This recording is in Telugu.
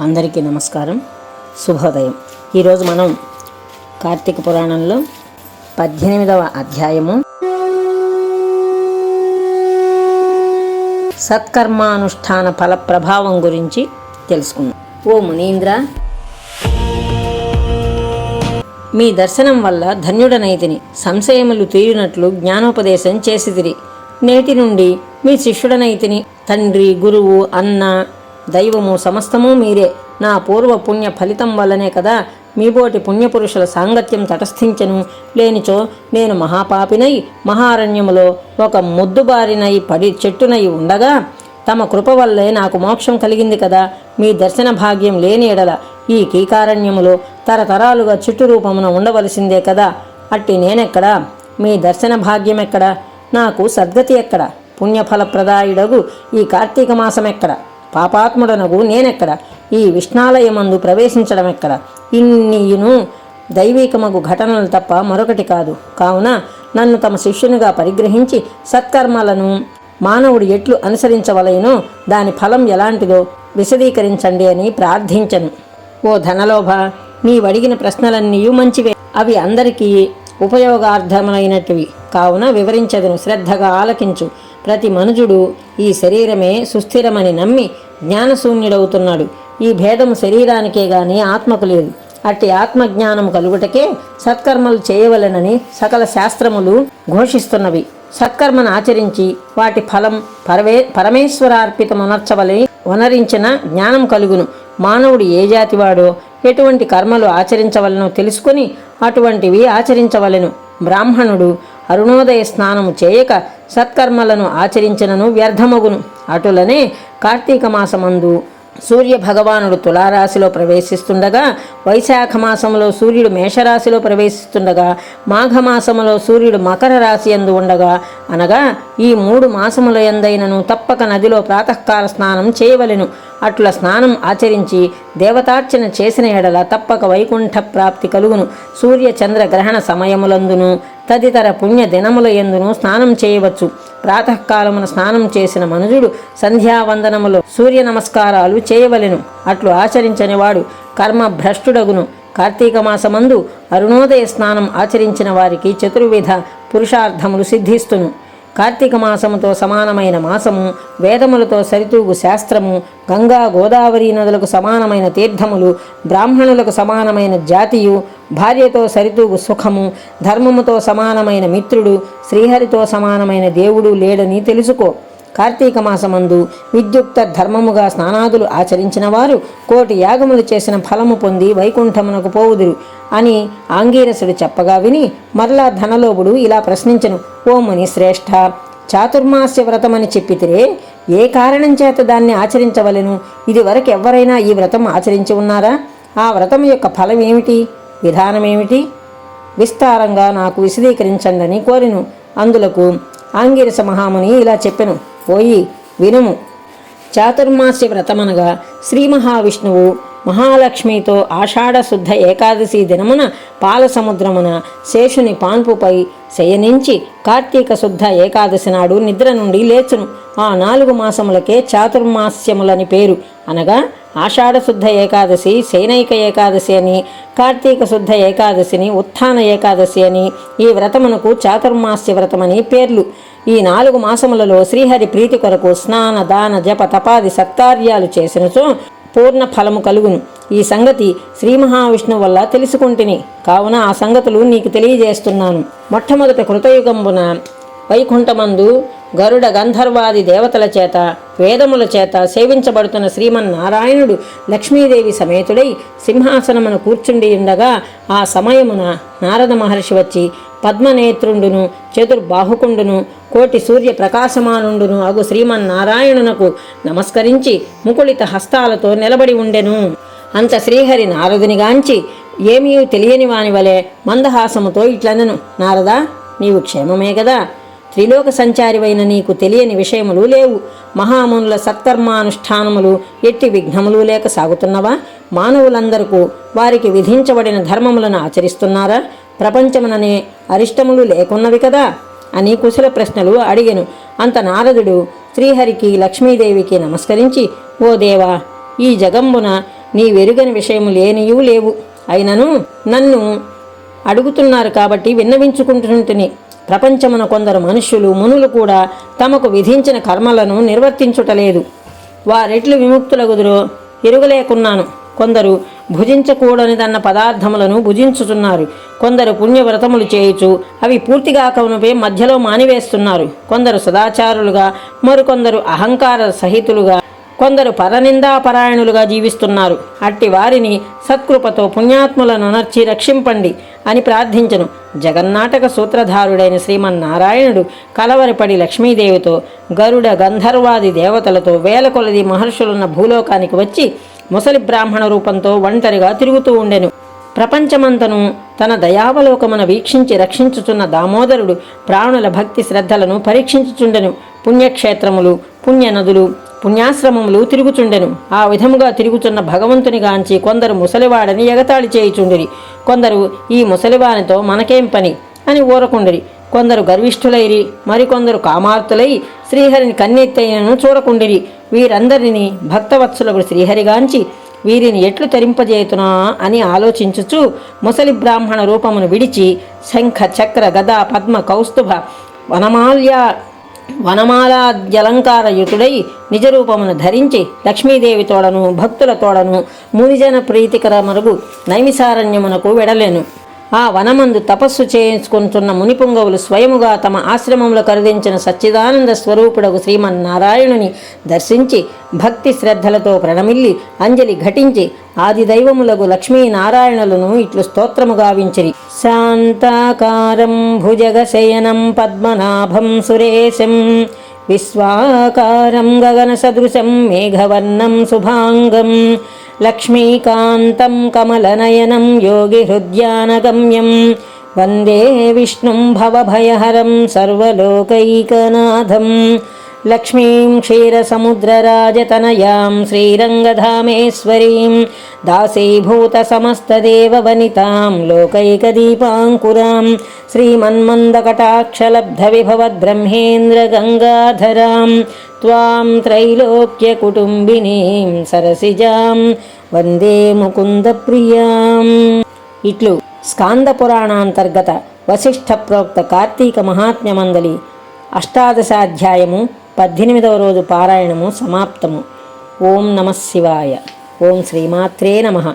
అందరికీ నమస్కారం. శుభోదయం. ఈరోజు మనం కార్తీక పురాణంలో పద్దెనిమిదవ అధ్యాయము. సత్కర్మానుష్ఠాన ఫల ప్రభావం గురించి తెలుసుకుందాం. ఓ మునీంద్ర మీ దర్శనం వల్ల ధన్యుడనైతిని సంశయములు తీరినట్లు జ్ఞానోపదేశం చేసిదిరి నేటి నుండి మీ శిష్యుడనైతిని తండ్రి గురువు అన్న దైవము సమస్తము మీరే. నా పూర్వ పుణ్య ఫలితం వల్లనే కదా మీబోటి పుణ్యపురుషుల సాంగత్యం తటస్థించను. లేనిచో నేను మహాపాపినై మహారణ్యములో ఒక ముద్దుబారినై పడి చెట్టునై ఉండగా తమ కృప వల్లే నాకు మోక్షం కలిగింది కదా. మీ దర్శన భాగ్యం లేని ఎడల ఈ కీకారణ్యములో తరతరాలుగా చెట్టు రూపమున ఉండవలసిందే కదా. అట్టి నేనెక్కడా? మీ దర్శన భాగ్యం ఎక్కడ నాకు సద్గతి ఎక్కడ? పుణ్యఫలప్రదాయుడగు ఈ కార్తీక మాసం ఎక్కడ పాపాత్ముడనగు నేనెక్కడ? ఈ విష్ణాలయమందు ప్రవేశించడం ఎక్కడ ఇన్నియును దైవికమగు ఘటనలు తప్ప మరొకటి కాదు. కావున నన్ను తమ శిష్యునిగా పరిగ్రహించి సత్కర్మలను మానవుడు ఎట్లు అనుసరించవలయనో దాని ఫలం ఎలాంటిదో విశదీకరించండి అని ప్రార్థించను. ఓ ధనలోభ నీవడిగిన ప్రశ్నలన్నీ మంచివే. అవి అందరికీ ఉపయోగార్థమైనటివి కావున వివరించదును శ్రద్ధగా ఆలకించు. ప్రతి మనుజుడు ఈ శరీరమే సుస్థిరమని నమ్మి జ్ఞానశూన్యుడవుతున్నాడు. ఈ భేదము శరీరానికే గాని ఆత్మకు లేదు. అట్టి ఆత్మజ్ఞానం కలుగుటకే సత్కర్మలు చేయవలెనని సకల శాస్త్రములు ఘోషిస్తున్నవి. సత్కర్మను ఆచరించి వాటి ఫలం పరవే పరమేశ్వరార్పితమునర్చవలని వనరించిన జ్ఞానం కలుగును. మానవుడు ఏ జాతివాడో ఎటువంటి కర్మలు ఆచరించవలనో తెలుసుకుని అటువంటివి ఆచరించవలెను. బ్రాహ్మణుడు అరుణోదయ స్నానము చేయక సత్కర్మలను ఆచరించినను వ్యర్థమగును. అటులనే కార్తీక మాసమందు సూర్య భగవానుడు తులారాశిలో ప్రవేశిస్తుండగా వైశాఖ మాసంలో సూర్యుడు మేషరాశిలో ప్రవేశిస్తుండగా మాఘమాసములో సూర్యుడు మకర రాశి ఎందు ఉండగా అనగా ఈ మూడు మాసముల ఎందైనను తప్పక నదిలో ప్రాతకాల స్నానం చేయవలెను. అట్ల స్నానం ఆచరించి దేవతార్చన చేసిన ఎడల తప్పక వైకుంఠ ప్రాప్తి కలుగును. సూర్య చంద్ర గ్రహణ సమయములందును తదితర పుణ్య దినముల ఎందును స్నానం చేయవచ్చు. ప్రాతకాలమున స్నానం చేసిన మనుజుడు సంధ్యావందనములో సూర్య నమస్కారాలు చేయవలెను. అట్లు ఆచరించనివాడు కర్మ భ్రష్టుడగును. కార్తీక మాసమందు అరుణోదయ స్నానం ఆచరించిన వారికి చతుర్విధ పురుషార్థములు సిద్ధిస్తును. కార్తీక మాసముతో సమానమైన మాసము వేదములతో సరితూగు శాస్త్రము గంగా గోదావరి నదులకు సమానమైన తీర్థములు బ్రాహ్మణులకు సమానమైన జాతియు భార్యతో సరితూగు సుఖము ధర్మముతో సమానమైన మిత్రుడు శ్రీహరితో సమానమైన దేవుడు లేడని తెలుసుకో. కార్తీక మాసమందు విద్యుక్త ధర్మముగా స్నానాదులు ఆచరించిన వారు కోటి యాగములు చేసిన ఫలము పొంది వైకుంఠమునకు పోవుదురు అని ఆంగీరసుడు చెప్పగా విని మరలా ధనలోభుడు ఇలా ప్రశ్నించను ఓ ముని శ్రేష్ఠ చాతుర్మాస్య వ్రతమని చెప్పితిరే ఏ కారణం చేత దాన్ని ఆచరించవలెను? ఇది వరకు ఎవరైనా ఈ వ్రతం ఆచరించి ఉన్నారా? ఆ వ్రతం యొక్క ఫలం ఏమిటి? విధానం ఏమిటి? విస్తారంగా నాకు విశదీకరించండి అని కోరిను. అందులకు ఆంగిరస మహాముని ఇలా చెప్పెను పోయి వినుము. చాతుర్మాస్య వ్రతమనగా శ్రీ మహావిష్ణువు మహాలక్ష్మితో ఆషాఢ శుద్ధ ఏకాదశి దినమున పాలసముద్రమున శేషుని పాన్పుపై శయనించి కార్తీక శుద్ధ ఏకాదశి నాడు నిద్ర నుండి లేచును. ఆ నాలుగు మాసములకే చాతుర్మాస్యములని పేరు. అనగా ఆషాఢ శుద్ధ ఏకాదశి శైనైక ఏకాదశి అని కార్తీక శుద్ధ ఏకాదశిని ఉత్థాన ఏకాదశి అని ఈ వ్రతమునకు చాతుర్మాస్య వ్రతమని పేర్లు. ఈ నాలుగు మాసములలో శ్రీహరి ప్రీతి కొరకు స్నాన దాన జప తపాది సత్కార్యాలు చేసినచో పూర్ణ ఫలము కలుగును. ఈ సంగతి శ్రీ మహావిష్ణువు వల్ల తెలుసుకుంటుని. కావున ఆ సంగతులు నీకు తెలియజేస్తున్నాను. మొట్టమొదట కృతయుగంబున వైకుంఠమందు గరుడ గంధర్వాది దేవతల చేత వేదముల చేత సేవించబడుతున్న శ్రీమన్నారాయణుడు లక్ష్మీదేవి సమేతుడై సింహాసనమును కూర్చుండి ఉండగా ఆ సమయమున నారద మహర్షి వచ్చి పద్మనేత్రుండును చతుర్బాహుకుండును కోటి సూర్య ప్రకాశమానుండును అగు శ్రీమన్నారాయణునకు నమస్కరించి ముకుళిత హస్తాలతో నిలబడి ఉండెను. అంత శ్రీహరి నారదునిగాంచి ఏమీ తెలియని వాని వలె మందహాసముతో ఇట్లనను. నారదా నీవు క్షేమమే కదా త్రిలోక సంచారివైన నీకు తెలియని విషయములు లేవు. మహామునుల సత్కర్మానుష్ఠానములు ఎట్టి విఘ్నములు లేక సాగుతున్నవా? మానవులందరకు వారికి విధించబడిన ధర్మములను ఆచరిస్తున్నారా? ప్రపంచముననే అరిష్టములు లేకున్నవి కదా? అని కుశల ప్రశ్నలు అడిగాను. అంత నారదుడు శ్రీహరికి లక్ష్మీదేవికి నమస్కరించి ఓ దేవా ఈ జగంబున నీ వెరుగని విషయము లేనియూ లేవు. అయినను నన్ను అడుగుతున్నారు కాబట్టి విన్నవించుకుంటుంటుని ప్రపంచమున కొందరు మనుష్యులు మునులు కూడా తమకు విధించిన కర్మలను నిర్వర్తించుటలేదు వారెట్లు విముక్తులగుదురో ఎరుగలేకున్నాను. కొందరు భుజించకూడనిదన్న పదార్థములను భుజించుతున్నారు కొందరు పుణ్యవ్రతములు చేయుచు అవి పూర్తిగా కవునపై మధ్యలో మానివేస్తున్నారు. కొందరు సదాచారులుగా మరికొందరు అహంకార సహితులుగా కొందరు పరనిందాపరాయణులుగా జీవిస్తున్నారు. అట్టి వారిని సత్కృపతో పుణ్యాత్ములను నర్చి రక్షింపండి అని ప్రార్థించను. జగన్నాటక సూత్రధారుడైన శ్రీమన్నారాయణుడు కలవరపడి లక్ష్మీదేవితో గరుడ గంధర్వాది దేవతలతో వేల కొలది మహర్షులున్న భూలోకానికి వచ్చి ముసలి బ్రాహ్మణ రూపంతో ఒంటరిగా తిరుగుతూ ఉండెను. ప్రపంచమంతను తన దయావలోకమున వీక్షించి రక్షించుచున్న దామోదరుడు ప్రాణుల భక్తి శ్రద్ధలను పరీక్షించుచుండెను. పుణ్యక్షేత్రములు పుణ్యనదులు పుణ్యాశ్రమములు తిరుగుచుండెను. ఆ విధముగా తిరుగుచున్న భగవంతుని గాంచి కొందరు ముసలివాడని ఎగతాళి చేయుచుండిరి. కొందరు ఈ ముసలివానితో మనకేం పని? అని ఊరకుండిరి. కొందరు గర్విష్ఠులైరి మరికొందరు కామార్తులై శ్రీహరిని కన్నెత్తైనను చూడకుండిరి. వీరందరినీ భక్తవత్సులకు శ్రీహరిగాంచి వీరిని ఎట్లు తరింపజేతునా అని ఆలోచించుచు ముసలి బ్రాహ్మణ రూపమును విడిచి శంఖ చక్ర గదా పద్మ కౌస్తుభ వనమాల్య వనమాలాద్యలంకారయుతుడై నిజరూపమును ధరించి లక్ష్మీదేవి తోడను భక్తుల తోడను మునిజన ప్రీతికర మరుగు నైమిసారణ్యమునకు వెడలేను. ఆ వనమందు తపస్సు చేయించుకుంటున్న మునిపుంగవులు స్వయముగా తమ ఆశ్రమంలో కరుదించిన సచ్చిదానంద స్వరూపుడకు శ్రీమన్నారాయణుని దర్శించి భక్తి శ్రద్ధలతో ప్రణమిల్లి అంజలి ఘటించి ఆది దైవములకు లక్ష్మీనారాయణులను ఇట్లు స్తోత్రము గావించిరి. శాంతాకారం భుజగశయనం పద్మనాభం సురేశం విశ్వాకారం గగన సదృశం మేఘవర్ణం శుభాంగం లక్ష్మీకాంతం కమలనయనం యోగిహృద్యానగమ్యం వందే విష్ణుం భవభయహరం సర్వలోకైకనాథం. లక్ష్మీం క్షీరసముద్రరాజతనయాం శ్రీరంగధామేశ్వరీం దాసీభూతసమస్తదేవవనితాం లోకైకదీపాంకురాం శ్రీమన్మందకటాక్షలబ్ధవిభవద్బ్రహ్మేంద్రగంగాధరాం త్వాం త్రైలోక్యకుటుంబినీం సరసిజాం వందే ముకుందప్రియాం ఇట్లు స్కాంద పురాణాంతర్గత వశిష్ఠ ప్రోక్త కార్తీక మహాత్మ్యమందలి అష్టాదశాధ్యాయము పద్దెనిమిదవ రోజు పారాయణము సమాప్తము. ఓం నమ శివాయ. ఓం శ్రీమాత్రే నమః.